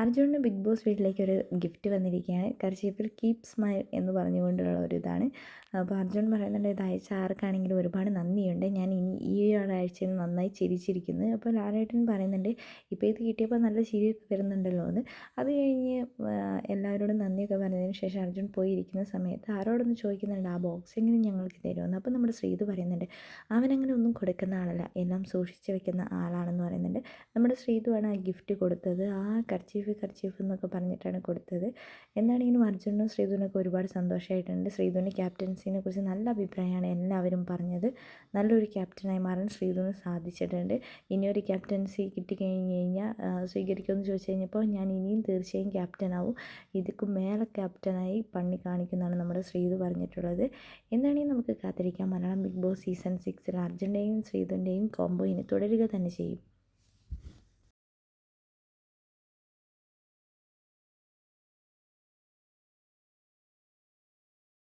അർജുനന് big boss വീട്ടിലേക്ക് ഒരു ഗിഫ്റ്റ് വന്നിരിക്കുകയാണ്. കർച്ചീഫിൽ കീപ് സ്മൈൽ എന്ന് പറഞ്ഞുകൊണ്ടുള്ള ഒരു ഇതാണ്. അപ്പോൾ അർജുൻ പറയുന്നുണ്ട് ഇത് അയച്ച ആർക്കാണെങ്കിലും ഒരുപാട് നന്ദിയുണ്ട്. ഞാൻ ഇനി ഈ ഒരാഴ്ചയിൽ നന്നായി ചിരിച്ചിരിക്കുന്നു. അപ്പോൾ ലാലേട്ടൻ പറയുന്നുണ്ട് ഇപ്പോൾ ഇത് കിട്ടിയപ്പോൾ നല്ല ചിരിയൊക്കെ വരുന്നുണ്ടല്ലോ എന്ന്. അത് കഴിഞ്ഞ് എല്ലാവരോടും നന്ദിയൊക്കെ പറഞ്ഞതിന് ശേഷം അർജുൻ പോയിരിക്കുന്ന സമയത്ത് ആരോടൊന്ന് ചോദിക്കുന്നുണ്ട് ആ ബോക്സ് എങ്ങനെ ഞങ്ങൾക്ക് തരുമെന്ന്? അപ്പോൾ നമ്മുടെ ശ്രീത് പറയുന്നുണ്ട് അവനങ്ങനെ ഒന്നും കൊടുക്കുന്ന ആളല്ല. എല്ലാം സൂക്ഷിച്ച് വെക്കുന്ന ആളാണെന്ന് പറയുന്നുണ്ട്. നമ്മുടെ ശ്രീതുവാണ് ആ ഗിഫ്റ്റ് കൊടുത്തത്. ആ കർച്ചീഫ് കർച്ചീഫ് എന്നൊക്കെ പറഞ്ഞിട്ടാണ് കൊടുത്തത്. എന്താണെങ്കിലും അർജുനും ശ്രീധുവിനൊക്കെ ഒരുപാട് സന്തോഷമായിട്ടുണ്ട് ശ്രീധുവിന്റെ ക്യാപ്റ്റൻസിനെ കുറിച്ച് നല്ല അഭിപ്രായമാണ് എല്ലാവരും പറഞ്ഞത്. നല്ലൊരു ക്യാപ്റ്റനായി മാറാൻ ശ്രീധുവിന് സാധിച്ചിട്ടുണ്ട്. ഇനിയൊരു ക്യാപ്റ്റൻസി കിട്ടിക്കഴിഞ്ഞ് കഴിഞ്ഞാൽ സ്വീകരിക്കുമെന്ന് ചോദിച്ചു കഴിഞ്ഞപ്പോൾ ഞാൻ ഇനിയും തീർച്ചയായും ക്യാപ്റ്റനാവും. ഇതിക്കും മേലെ ക്യാപ്റ്റനായി പണി കാണിക്കുന്നതാണ് നമ്മുടെ ശ്രീധു പറഞ്ഞിട്ടുള്ളത്. എന്താണെങ്കിൽ നമുക്ക് കാത്തിരിക്കാം. മലയാളം ബിഗ് ബോസ് സീസൺ സിക്സിൽ അർജുന്റെയും ശ്രീധുവിന്റെയും കോംബോ ഇനി തുടരുക തന്നെ ചെയ്യും.